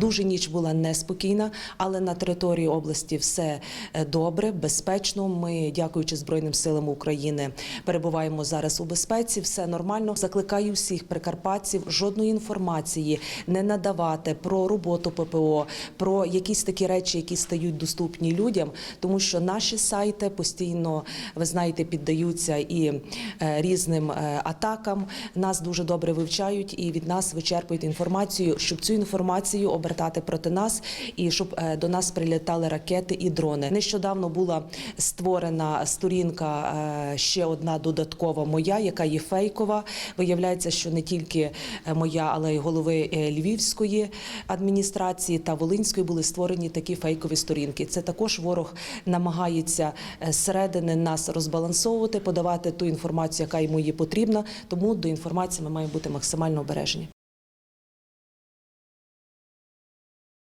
Дуже ніч була неспокійна, але на території області все е, добре, безпечно. Ми, дякуючи Збройним силам України, перебуваємо зараз у безпеці. Все нормально. Закликаю всіх прикарпатців жодної інформації не надавати про роботу ППО, про якісь такі речі, які стають доступні людям, тому що наші сайти постійно, ви знаєте, піддаються і е, різним е, атакам. Нас дуже добре вивчають і від нас вичерпують інформацію, щоб цю інформацію обертати проти нас і щоб е, до нас прилітали ракети і дрони. Нещодавно була створена сторінка е, ще одна додаткова моя, яка є фейкова. Виявляється, що не тільки е, моя, але й голови Львівської адміністрації та Волинської були створені такі фейкові сторінки. Це також ворог намагається зсередини нас розбалансовувати, подавати ту інформацію, яка йому є потрібна. Тому до інформації ми маємо бути максимально обережні.